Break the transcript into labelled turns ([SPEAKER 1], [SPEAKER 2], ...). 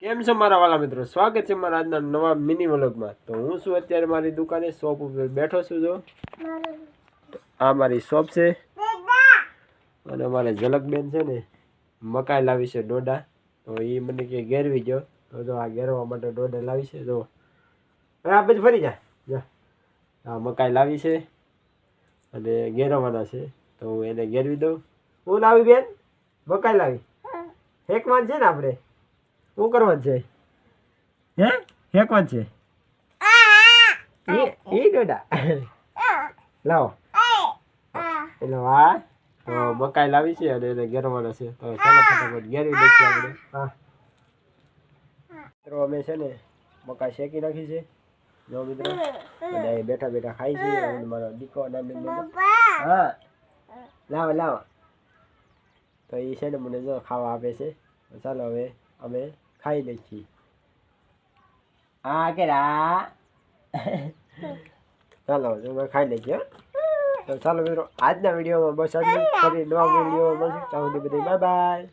[SPEAKER 1] કેમ છો મારા વાલા મિત્રો? સ્વાગત છે મારા આજના નવા મિની વ્લોગમાં. તો હું છું અત્યારે મારી દુકાને શોપ ઉપર બેઠો છું જો. આ મારી શોપ છે. અને મારે ઝલકબેન છે ને મકાઈ લાવી છે ડોડા તો એ મને કે ઘેરવી ગયો. તો જો આ ઘેરવા માટે ડોડા લાવી છે જો. હવે આ બધું ફરી જા. જા. આ મકાઈ લાવી છે અને ઘેરવાના છે. તો હું એને ઘેરવી દઉં. હું લાવી બેન? મકાઈ લાવી. હેકવાન છે ને આપણે? શું કરવાનું છે? હે? હેકવાન છે? એ ડોડા. લાવો. એટલે આ તો મકાઈ લાવી છે અને એને ઘેરવાનો છે. તો ચાલો ફટાફટ ઘેરવી દઈશું આપણે. હા. મિત્રો અમે છે ને મકાઈ શેકી નાખી છે. જો મિત્રો અને એ બેઠા બેઠા ખાઈ છે. અને મારો દીકો નાની હા. લાવો લાવો. તો એ છે ને મને જો ખાવા આપે છે. ચાલો હવે અમે ખાઈ લઈએ છીએ આ કેરા? ચાલો અમે ખાઈ લઈએ હો. તો ચાલો મિત્રો, આજના વિડીયોમાં બસ આટલું ફરી નવા વિડીયોમાં બસ ત્યાં સુધી બધી બાય બાય.